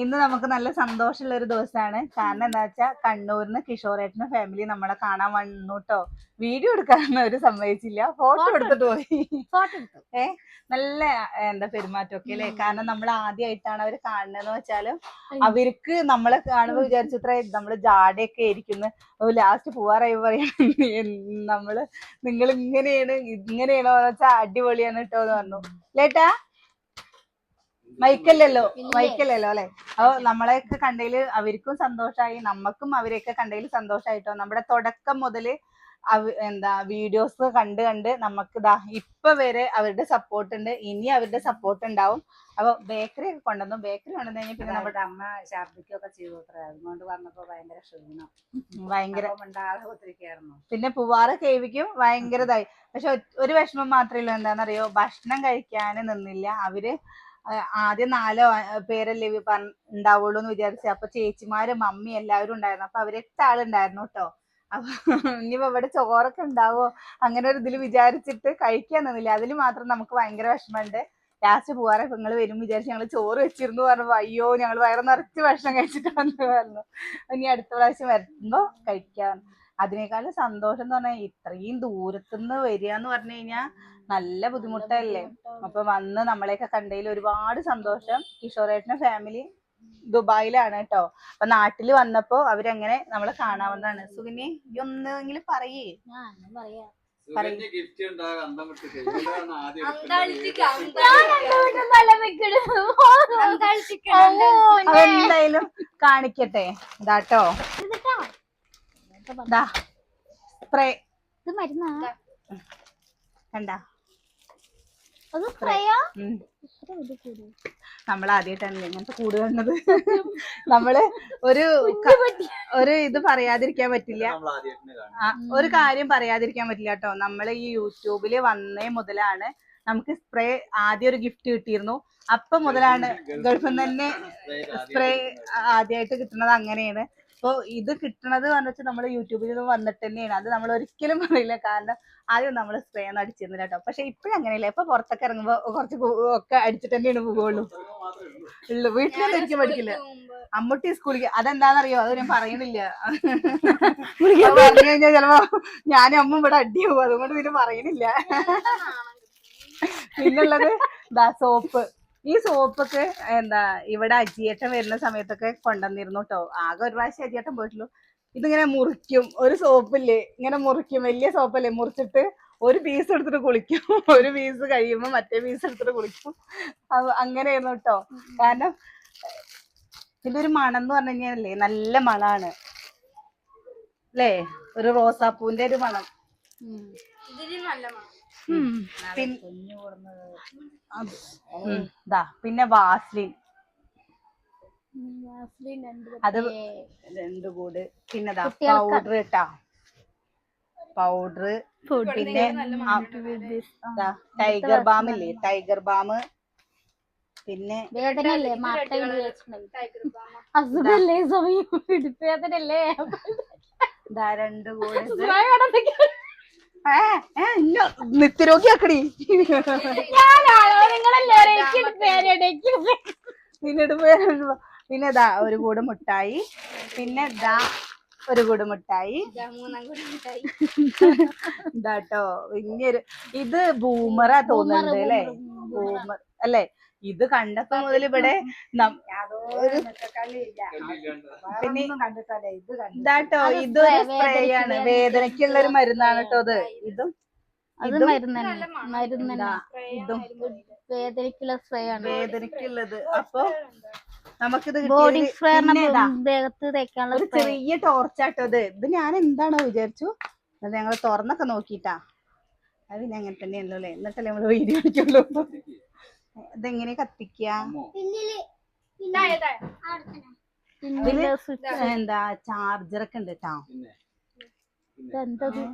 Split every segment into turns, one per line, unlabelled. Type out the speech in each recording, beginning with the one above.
ഇന്ന് നമുക്ക് നല്ല സന്തോഷമുള്ള ഒരു ദിവസമാണ്. കാരണം എന്താ വെച്ചാൽ കണ്ണൂരിന്ന് കിഷോറേട്ടനും ഫാമിലി നമ്മളെ കാണാൻ വന്നു കേട്ടോ വീഡിയോ എടുക്കാനൊന്നും അവർ സമ്മതിച്ചില്ല. ഫോട്ടോ എടുത്തിട്ട് പോയി.
ഏ
നല്ല എന്താ പെരുമാറ്റമൊക്കെ അല്ലേ? കാരണം നമ്മൾ ആദ്യമായിട്ടാണ് അവർ കാണുന്നതെന്ന് വെച്ചാൽ അവർക്ക് നമ്മളെ കാണുമ്പോ വിചാരിച്ചത്ര നമ്മൾ ജാടയൊക്കെ ആയിരിക്കുന്നു. ലാസ്റ്റ് പോവാറായി പറയണം. നമ്മൾ നിങ്ങൾ ഇങ്ങനെയാണ് ഇങ്ങനെയാണോ വെച്ചാൽ അടിപൊളിയാണ് കേട്ടോ എന്ന് പറഞ്ഞു. ലേട്ടാ മൈക്കല്ലല്ലോ? മൈക്കല്ലല്ലോ അല്ലെ? അപ്പൊ നമ്മളെയൊക്കെ കണ്ടതിൽ അവർക്കും സന്തോഷമായി നമ്മക്കും അവരെയൊക്കെ കണ്ടതിൽ സന്തോഷമായിട്ടോ നമ്മുടെ തുടക്കം മുതൽ എന്താ വീഡിയോസ് കണ്ട് കണ്ട് നമുക്ക് ദാ ഇപ്പൊ വരെ അവരുടെ സപ്പോർട്ട് ഉണ്ട്. ഇനി അവരുടെ സപ്പോർട്ട് ഉണ്ടാവും. അപ്പൊ ബേക്കറി ഒക്കെ കൊണ്ടുവന്നു. ബേക്കറി കൊണ്ടുവന്നു കഴിഞ്ഞാൽ പിന്നെ നമ്മുടെ
അമ്മ ഛർദിക്കൊക്കെ ചെയ്തു അതുകൊണ്ട് വന്നപ്പോ ഭയങ്കര ക്ഷീണം.
ഭയങ്കര. പിന്നെ പൂവാറ കേവിക്കും ഭയങ്കരതായി. പക്ഷെ ഒരു വിഷമം മാത്രമേ ഉള്ളൂ. എന്താണെന്നറിയോ ഭക്ഷണം കഴിക്കാൻ നിന്നില്ല. അവർ ആദ്യം നാലോ പേരല്ലേ ഉണ്ടാവുള്ളൂ എന്ന് വിചാരിച്ചു. അപ്പൊ ചേച്ചിമാരും മമ്മി എല്ലാവരും ഉണ്ടായിരുന്നു. അപ്പൊ അവർ എട്ട് ആളുണ്ടായിരുന്നു കേട്ടോ. അപ്പൊ ഇനിയിപ്പോ ഇവിടെ ചോറൊക്കെ ഉണ്ടാവോ? അങ്ങനെ ഒരു ഇതിൽ വിചാരിച്ചിട്ട് കഴിക്കാൻ നിന്നില്ല. അതിൽ മാത്രം നമുക്ക് ഭയങ്കര വിഷമമുണ്ട്. ലാസ്റ്റ് പോവാറെ. നിങ്ങൾ വരും വിചാരിച്ച് ഞങ്ങൾ ചോറ് വെച്ചിരുന്നു പറഞ്ഞു അയ്യോ ഞങ്ങൾ വയറ് നിറച്ച് ഭക്ഷണം കഴിച്ചിട്ടാന്ന് പറഞ്ഞു. ഇനി അടുത്ത പ്രാവശ്യം വരുമ്പോ കഴിക്കാൻ അതിനേക്കാളും സന്തോഷം എന്ന് പറഞ്ഞാൽ ഇത്രയും ദൂരത്തുനിന്ന് വരിക എന്ന് പറഞ്ഞു കഴിഞ്ഞാൽ നല്ല ബുദ്ധിമുട്ടല്ലേ? അപ്പൊ വന്ന് നമ്മളെയൊക്കെ കണ്ടതിൽ ഒരുപാട് സന്തോഷം. കിഷോറേട്ടന്റെ ഫാമിലി ദുബായിലാണ് കേട്ടോ. അപ്പൊ നാട്ടിൽ വന്നപ്പോ അവരങ്ങനെ നമ്മളെ കാണാവുന്നതാണ്. സുഗിനി ഈ ഒന്നെങ്കിലും പറയേ. എന്തായാലും കാണിക്കട്ടെ. ഇതാട്ടോ. ദാ. സ്പ്രേ.
ഇത് മരുന്നാ?
കണ്ട? നമ്മൾ ആദ്യമായിട്ടാണല്ലേ ഇങ്ങനത്തെ കൂട് കാണുന്നത്. നമ്മൾ ഒരു ഒരു ഇത് പറയാതിരിക്കാൻ പറ്റില്ല. ഒരു കാര്യം പറയാതിരിക്കാൻ പറ്റില്ല കേട്ടോ. നമ്മൾ ഈ യൂട്യൂബിൽ വന്നേ മുതലാണ് നമുക്ക് സ്പ്രേ ആദ്യം ഒരു ഗിഫ്റ്റ് കിട്ടിയിരുന്നു. അപ്പൊ മുതലാണ് ഗൾഫിൽ നിന്ന് തന്നെ സ്പ്രേ ആദ്യമായിട്ട് കിട്ടുന്നത് അങ്ങനെയാണ്. അപ്പൊ ഇത് കിട്ടണത് എന്ന് വെച്ചാൽ നമ്മൾ യൂട്യൂബിൽ നിന്ന് വന്നിട്ട് തന്നെയാണ്. അത് നമ്മൾ ഒരിക്കലും പറയില്ല. കാരണം ആദ്യം നമ്മൾ സ്പ്രേ ഒന്നും അടിച്ചിരുന്നില്ല കേട്ടോ. പക്ഷെ ഇപ്പഴും അങ്ങനെയല്ല. ഇപ്പൊ പുറത്തൊക്കെ ഇറങ്ങുമ്പോ കുറച്ച് ഒക്കെ അടിച്ചിട്ട് തന്നെയാണ് പോകുള്ളൂ ഉള്ളു. വീട്ടിലൊന്നും എനിക്ക് പഠിക്കില്ല. അമ്മൂട്ടി സ്കൂളിൽ അതെന്താണെന്നറിയോ അത് ഞാൻ പറയണില്ല. പറഞ്ഞു കഴിഞ്ഞാൽ ചിലപ്പോ ഞാനും അമ്മ ഇവിടെ അടിയാവും. അതുകൊണ്ട് പിന്നെ പറയണില്ല. പിന്നുള്ളത് ദാ സോപ്പ് ഈ സോപ്പൊക്കെ എന്താ ഇവിടെ അജിയേട്ടൻ വരുന്ന സമയത്തൊക്കെ കൊണ്ടുവന്നിരുന്നു കേട്ടോ ആകെ ഒരു പ്രാവശ്യം അജിയേട്ടൻ പോയിട്ടുള്ളൂ. ഇതിങ്ങനെ മുറിക്കും. ഒരു സോപ്പില്ലേ? ഇങ്ങനെ മുറിക്കും. വലിയ സോപ്പല്ലേ? മുറിച്ചിട്ട് ഒരു പീസ് എടുത്തിട്ട് കുളിക്കും. ഒരു പീസ് കഴിയുമ്പോൾ മറ്റേ പീസ് എടുത്തിട്ട് കുളിക്കും. അങ്ങനെയായിരുന്നു കേട്ടോ കാരണം ഇതിന്റെ ഒരു മണം എന്ന് പറഞ്ഞു കഴിഞ്ഞാലേ നല്ല മണാണ്. അല്ലേ ഒരു റോസാപ്പൂവിന്റെ ഒരു മണം. ഇതിന് നല്ല
കുഞ്ഞു
പിന്നെ വാസ്ലിൻ. അത് രണ്ടു കൂട്. പിന്നെ ദാ പൗഡർ ഇട്ടാ പൗഡർ പിന്നെ ടൈഗർ ബാം ഇല്ലേ? Tiger balm. പിന്നെ
അസുഖല്ലേ സമയം
ദാ രണ്ടു കൂടെ നിത്യരോഗിയാക്കടി.
പേരെടയ്ക്ക്
പിന്നെ ഇത് ദാ ഒരു കൂട് മുട്ടായി. പിന്നെ ദാ ഒരു കൂട് മുട്ടായി. ഇതാട്ടോ വലിയൊരു ഇത് ബൂമറാ തോന്നുന്നുണ്ട് അല്ലേ? ബൂമർ അല്ലേ? ഇത് കണ്ടപ്പോ മുതൽ ഇവിടെ പിന്നെ
ഒന്നും ഇത് കണ്ടു
ഇതാട്ടോ
അത്
ഇതൊരു സ്പ്രേ ആണ്.
വേദനയ്ക്ക്
വേദനയ്ക്കുള്ള ഒരു മരുന്നാണ് കേട്ടോ ഇത് ഇതും
അത്
ഇതും ഇതും
വേദനയ്ക്കുള്ള സ്പ്രേ ആണ്.
വേദനയ്ക്കുള്ളത് അപ്പൊ നമുക്കിത്
ബോഡി സ്പ്രേ ദേഹത്ത് തേക്കാനുള്ള
ഒരു ചെറിയ ടോർച്ചാട്ടോ ഇത്. ഇത് ഞാൻ എന്താണോ വിചാരിച്ചു? അത് ഞങ്ങൾ തുറന്നൊക്കെ നോക്കിട്ടാ അത് പിന്നെ അങ്ങനെ തന്നെയല്ലോ അല്ലേ എന്നിട്ടല്ലേ നമ്മൾ വീഡിയോ അടിക്കുള്ളൂ ഇതെങ്ങനെ കത്തിക്ക ഇതിൽ എന്താ? ചാർജർ ഒക്കെ ഉണ്ട് കേട്ടോ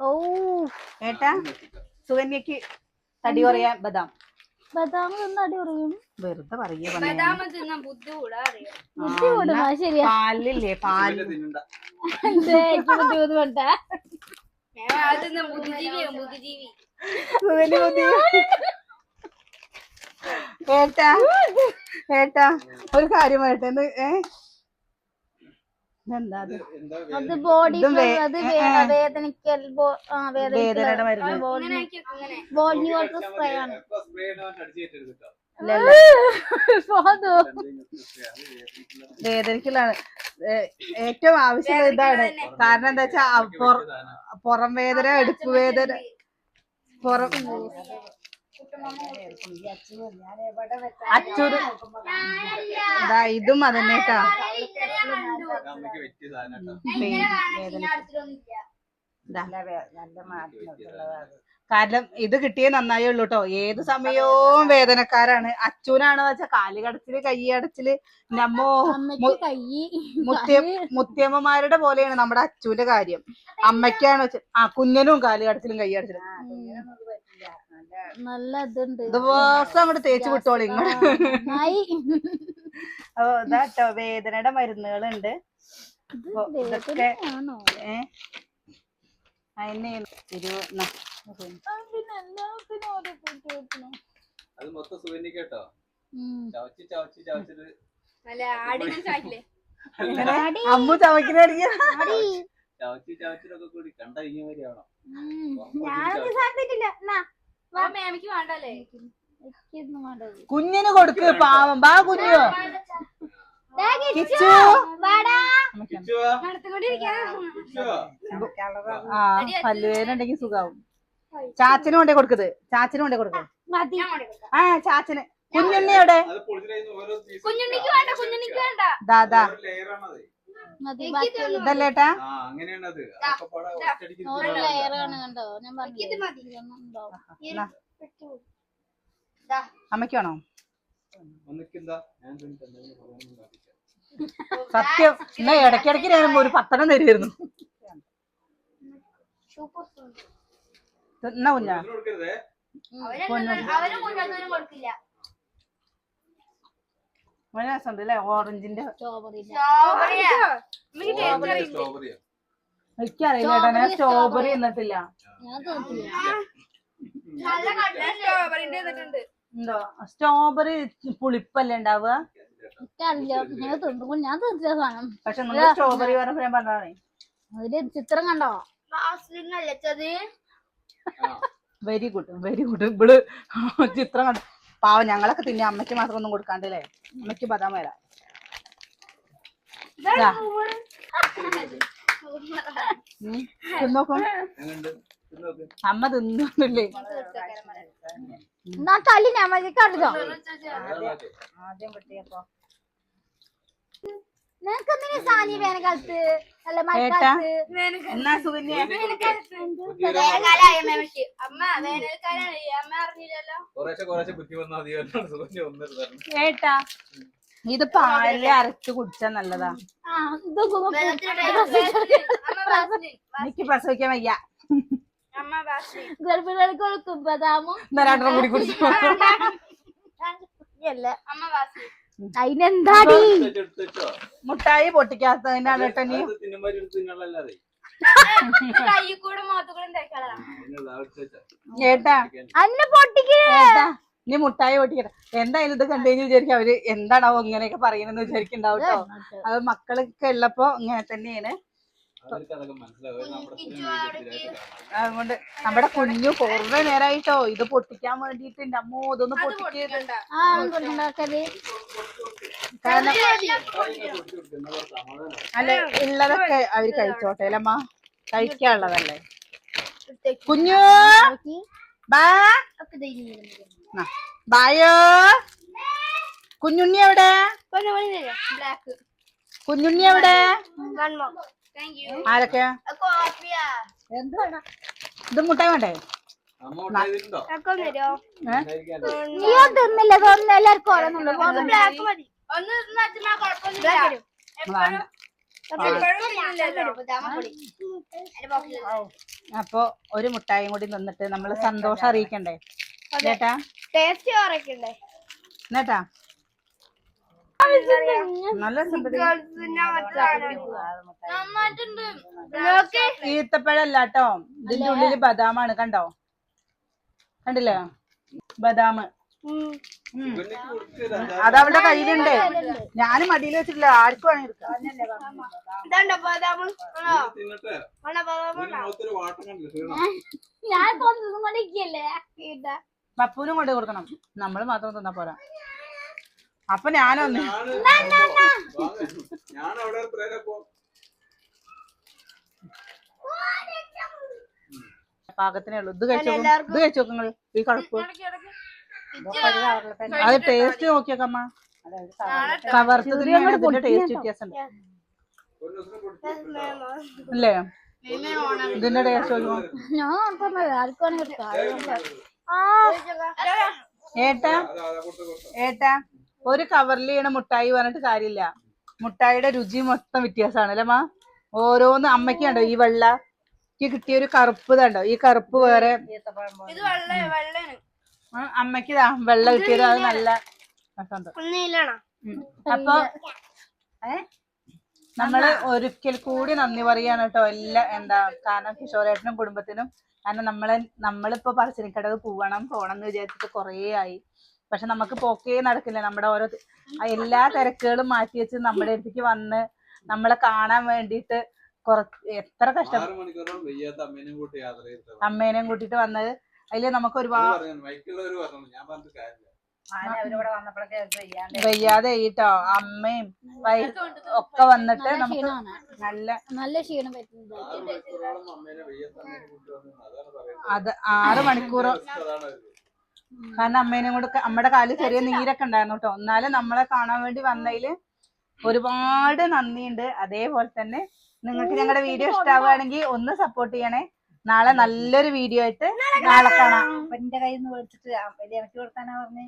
ഓ
ഏട്ടാ സുകന്യക്ക് തടി കുറയാ? ബദാം.
ബദാം തിന്നടി കുറയും.
വെറുതെ പറയ
ബുദ്ധി കൂടും അത് ശരിയാ.
പാലില്ലേ
പാൽ
എന്തേ എനിക്ക് ബുദ്ധിമുട്ട് വേണ്ട
സുകന്യ ബുദ്ധി ഏട്ടാ ഏട്ടാ ഒരു കാര്യം ഇത് ഏ? വേദനയുടെ മരുന്ന്.
ബോഡി വാട്ടർ സ്പ്രേ ആണ്.
ഏറ്റവും ആവശ്യം ഇതാണ്. കാരണം എന്താ വെച്ചാ പുറം വേദന എടുപ്പ് വേദന. പുറം അച്ചൂര് ഇതാ ഇതും
അതന്നെട്ടാ
കാരണം ഇത് കിട്ടിയേ നന്നായേ ഉള്ളൂ കേട്ടോ ഏത് സമയവും വേദനക്കാരാണ്. അച്ചൂനാണ് വെച്ചാൽ കാൽ കടച്ചിൽ കൈ അടച്ചിൽ നമ്മോ മുത്തിയമ്മമാരുടെ പോലെയാണ് നമ്മുടെ അച്ചൂന്റെ കാര്യം. അമ്മയ്ക്കാണ് വെച്ചാൽ ആ കുഞ്ഞനും കാൽ കടച്ചിലും കൈ അടച്ചിലും.
നല്ല
ഇതുണ്ട്.
ദിവസം അങ്ങോട്ട് തേച്ച് വിട്ടോളി ഇങ്ങോട്ട്
നന്നായി.
അപ്പൊ ഇതാട്ടോ വേദനയുടെ മരുന്നുകളുണ്ട്. ഇതൊക്കെ ഏ അതിന് ഒരു
അത് മൊത്തം കേട്ടോ.
ഉം.
ചവച്ച് ചവച്ച് ചവച്ചിട്ട്
ഇങ്ങനെ അമ്മു ചവക്കിനടിക്കുക
അടി.
ചവച്ച് ചവച്ചിട്ടൊക്കെ കൂടി കണ്ട.
ഞാനൊന്നും സാധിച്ചിട്ടില്ല
കുഞ്ഞിന് കൊടുക്ക് പാവം. ബാ കുഞ്ഞു. കിച്ചു. ആ പല്ലുവേദന ഉണ്ടെങ്കിൽ സുഖാവും. ചാച്ചന് കൊണ്ടേ കൊടുക്കത് ചാച്ചന് കൊണ്ടേ കൊടുക്ക.
മതി.
ആ ചാച്ചന്. കുഞ്ഞുണ്ണി എവിടെ? ദാദാ
ആണ് കണ്ടോ? ഞാൻ.
സത്യം. എന്നാ ഇടയ്ക്കിടയ്ക്ക് ഞാൻ ഒരു പത്തനം തരുമായിരുന്നു എന്നാ കുഞ്ഞാ?
അവരും കൊടുക്കില്ല.
വളരെ രസമുണ്ട് അല്ലേ ഓറഞ്ചിന്റെ
സ്ട്രോബെറിയാ.
എനിക്കറിയില്ല കേട്ടോ. ഞാൻ സ്ട്രോബെറി എന്നിട്ടില്ല
നല്ല
എന്തോ? സ്ട്രോബെറി പുളിപ്പല്ലേ ഉണ്ടാവുക?
ഞാൻ
പക്ഷെ നിങ്ങൾ സ്ട്രോബെറി പറഞ്ഞപ്പോ ഞാൻ പറഞ്ഞതാണ്.
അതിൽ ചിത്രം കണ്ടോ?
വാസ്ലിനല്ലേ ചത്
ആ.
വെരി ഗുഡ് വെരി ഗുഡ് ഇവൾ ചിത്രം കണ്ടു പാവം ഞങ്ങളൊക്കെ തിന്നെ അമ്മയ്ക്ക് മാത്രം ഒന്നും കൊടുക്കാണ്ടല്ലേ? അമ്മയ്ക്ക് ബദാം വരാം. തിന്നോക്കും. അമ്മ തിന്നില്ലേ
എന്നാ തല്ലി ഞാൻ മതി കണ്ടോ
ആദ്യം പൊട്ടിയപ്പോ
നിനക്ക് എന്തിനാ സാനി വേനൽക്കാലത്ത്? അല്ല മഴക്കാലത്ത്?
എന്നാ സുകന്യ ഏട്ടാ ഇത് പാലിൽ അരച്ച് കുടിച്ചാ നല്ലതാ? എനിക്ക് പ്രസവിക്കാൻ വയ്യ.
ഗർഭിണികൾക്ക് കൊടുക്കും ബദാമും
കൂടി കുടിച്ചു?
അമ്മ വാസ്ലിൻ
അതിനെന്താടി.
മുട്ടായി പൊട്ടിക്കാത്തതിനാണ് കേട്ടോ നീ. ഏട്ടാ.
അന്നെ പൊട്ടിക്ക്.
ഏട്ടാ നീ മുട്ടായി പൊട്ടിക്കട്ടെ. എന്തായാലും ഇത് കണ്ടുകഴിഞ്ഞ് വിചാരിക്കും അവർ എന്താണാവോ ഇങ്ങനെയൊക്കെ പറയണെന്ന് വിചാരിക്കണ്ടാവും കേട്ടോ. അത്. മക്കളൊക്കെ ഉള്ളപ്പോ ഇങ്ങനെ തന്നെയാണ്. അതുകൊണ്ട് നമ്മുടെ കുഞ്ഞു കുറേ നേരായിട്ടോ ഇത് പൊട്ടിക്കാൻ വേണ്ടിട്ട് അമ്മോ ഇതൊന്ന് പൊട്ടിക്കരുത് കാരണം. അല്ല ഉള്ളതൊക്കെ അവർ കഴിച്ചോട്ടെ. അല്ലമ്മ കഴിക്കാനുള്ളതല്ലേ? കുഞ്ഞു ബായോ. കുഞ്ഞുണ്ണി എവിടെ? കുഞ്ഞുണ്ണി എവിടെ?
ആരൊക്കെയാ?
ആരൊക്കെ
എന്താണ്
ഇത് മുട്ടായി വേണ്ടേ?
നീയോ തിന്നില്ല തോന്നുന്നു എല്ലാവർക്കും ഓരോന്നുള്ളൂ.
അപ്പൊ ഒരു മുട്ടായും കൂടി നിന്നിട്ട് നമ്മൾ സന്തോഷം അറിയിക്കണ്ടേ? കേട്ടാ
ടേസ്റ്റ് കുറയ്ക്കണ്ടേ?
എന്നേട്ടാ നല്ല ഈത്തപ്പഴല്ല കേട്ടോ ഇതിന്റെ ഉള്ളിൽ ബദാമാണ് കണ്ടോ? കണ്ടില്ലേ? ബദാം.
ഇവനിക്ക് കൊടുക്ക് ഒരു അഞ്ചാറ്
അത് അവളുടെ കയ്യിലുണ്ട്. ഞാനും മടിയിൽ വെച്ചിട്ടില്ല. ആർക്കും വേണമെങ്കിൽ എടുക്കാം
കൊണ്ടു
പപ്പൂനും കൊണ്ട് കൊടുക്കണം. നമ്മൾ മാത്രം തന്നാ പോരാ. അപ്പൊ ഞാനൊന്ന്
ഞാൻ ഞാൻ അവിടെ
പാകത്തിനേ ഉള്ളൂ. ഇത് കഴിച്ചു ഇത് കഴിച്ചു നിങ്ങൾ ഈ കടുപ്പ്. അത് ടേസ്റ്റ് നോക്കിയേക്കമ്മ.
അതെ ഒരു കവറിൽ
കവർത്തതിന്റെ ടേസ്റ്റ്
കൊടുത്തു
അല്ലേ? ഇതിന്റെ ടേസ്റ്റ് ഏട്ടാ ഏട്ടാ ഒരു കവറിൽ ചെയ്യണ മുട്ടായി പറഞ്ഞിട്ട് കാര്യമില്ല. മുട്ടായിയുടെ രുചി മൊത്തം വ്യത്യാസമാണ് അല്ലേ മാ? ഓരോന്ന് അമ്മയ്ക്ക് കണ്ടോ ഈ വെള്ള എനിക്ക് കിട്ടിയ ഒരു കറുപ്പ് കണ്ടോ ഈ കറുപ്പ് വേറെ അമ്മയ്ക്ക് ഇത് വെള്ള കിട്ടിയത്. അത് നല്ല. അപ്പൊ നമ്മൾ ഒരിക്കൽ കൂടി നന്ദി പറയാണ് കേട്ടോ. എല്ലാ എന്താ കാരണം കിഷോരേട്ടനും കുടുംബത്തിനും. കാരണം നമ്മളെ നമ്മളിപ്പോ പറശ്ശിനിക്കടവ് പോവണം പോണം എന്ന് വിചാരിച്ചിട്ട് കുറേ ആയി. പക്ഷെ നമുക്ക് പോക്കേ നടക്കില്ല. നമ്മുടെ ഓരോ എല്ലാ തിരക്കുകളും മാറ്റി വെച്ച് നമ്മുടെ അടുത്തേക്ക് വന്ന് നമ്മളെ കാണാൻ വേണ്ടിയിട്ട് എത്ര കഷ്ടം.
അമ്മേനെയും
കൂട്ടിട്ട് വന്നത്. അതിൽ നമുക്ക് ഒരുപാട് വയ്യാതെ ആയിട്ടോ. അമ്മയും ഒക്കെ വന്നിട്ട് നമുക്ക് നല്ല
നല്ല ക്ഷീണം
കൂട്ടി
അത് ആറ് മണിക്കൂർ. കാരണം അമ്മേനെയും കൂടെ അമ്മയുടെ കാലിൽ ചെറിയ നീരൊക്കെ ഉണ്ടായിരുന്നു കേട്ടോ. എന്നാലും നമ്മളെ കാണാൻ വേണ്ടി വന്നതിൽ ഒരുപാട് നന്ദിയുണ്ട്. അതേപോലെ തന്നെ നിങ്ങൾക്ക് ഞങ്ങളുടെ വീഡിയോ ഇഷ്ടാവുകയാണെങ്കിൽ ഒന്ന് സപ്പോർട്ട് ചെയ്യണേ. നാളെ നല്ലൊരു വീഡിയോ ആയിട്ട് നാളെ കാണാം.
എന്റെ കയ്യിൽ നിന്ന് മേടിച്ചിട്ട് എനിക്ക് കൊടുക്കാനാ പറഞ്ഞേ.